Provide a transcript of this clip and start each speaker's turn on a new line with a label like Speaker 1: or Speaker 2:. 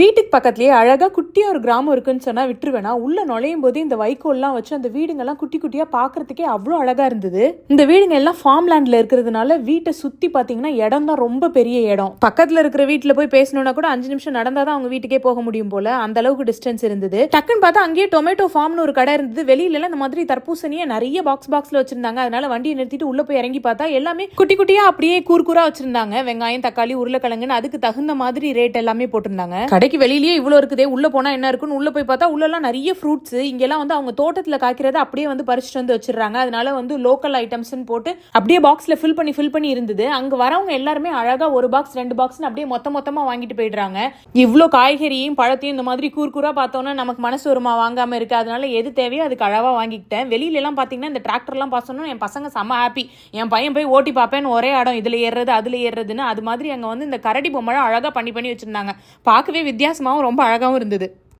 Speaker 1: வீட்டுக்கு பக்கத்துலேயே அழகாக குட்டியாக ஒரு கிராமம் இருக்குன்னு சொன்னால் விட்டுருவேனா? உள்ளே நுழையும் போது இந்த வைக்கோல்லாம் வச்சு அந்த வீடுங்கெல்லாம் குட்டி குட்டியாக பார்க்குறதுக்கே அவ்வளோ அழகாக இருந்தது. இந்த வீடுங்க எல்லாம் ஃபார்ம் லேண்டில் இருக்கிறதுனால வீட்டை சுற்றி பார்த்தீங்கன்னா இடம் தான் ரொம்ப பெரிய இடம். பக்கத்தில் இருக்கிற வீட்டில் போய் பேசணும்னா கூட அஞ்சு நிமிஷம் நடந்தால் தான் அவங்க வீட்டுக்கே போக முடியும் போல. அந்த அளவுக்கு டிஸ்டன்ஸ் இருந்தது. டக்குன்னு பார்த்தா அங்கேயே டொமேட்டோ ஃபார்ம்னு ஒரு கடை இருந்தது. வெளியிலலாம் இந்த மாதிரி தர்பூசணியை நிறைய பாக்ஸ் பாக்ஸில் வச்சிருந்தாங்க. அதனால வண்டியை நிறுத்திட்டு உள்ளே போய் இறங்கி பார்த்தா எல்லாமே குட்டி குட்டியாக அப்படியே கூறு கூறாக வச்சிருந்தாங்க. வெங்காயம் தக்காளி உருளைக்கிழங்குன்னு அதுக்கு தகுந்த மாதிரி ரேட் எல்லாமே போட்டிருந்தாங்க. கடை கடைக்கு வெளியிலேயே இவ்வளோ இருக்குதே உள்ளே போனால் என்ன இருக்குன்னு உள்ளே போய் பார்த்தா உள்ளெல்லாம் நிறைய ஃப்ரூட்ஸ் இங்கெல்லாம் வந்து அவங்க தோட்டத்தில் காய்க்கிறத அப்படியே வந்து பறிச்சுட்டு வந்து வச்சிடுறாங்க. அதனால வந்து லோக்கல் ஐட்டம்ஸ்னு போட்டு அப்படியே பாக்ஸில் ஃபில் பண்ணி ஃபில் பண்ணி இருந்தது. அங்கே வரவங்க எல்லாருமே அழகாக ஒரு பாக்ஸ் ரெண்டு பாக்ஸ்னு அப்படியே மொத்த மொத்தமாக வாங்கிட்டு போயிடுறாங்க. இவ்வளோ காய்கறியும் பழத்தையும் இந்த மாதிரி கூர் பார்த்தோன்னா நமக்கு மனசு வருமா வாங்காமல் இருக்குது அதனால எது தேவையோ அதுக்கு அழகாக வாங்கிக்கிட்டேன். வெளியிலலாம் பார்த்தீங்கன்னா இந்த டிராக்டர்லாம் பார்த்தோன்னா என் பசங்க செம்ம ஹாப்பி என் பையன் போய் ஓட்டி பார்ப்பேன்னு ஒரே இடம். இதில் ஏறுறது அதில் ஏறுறதுன்னு. அது மாதிரி அங்கே வந்து இந்த கரடி பொம்மை அழகாக பண்ணி பண்ணி வச்சுருந்தாங்க. பார்க்கவே வித்தியாசமாகவும் ரொம்ப அழகாகவும் இருந்தது.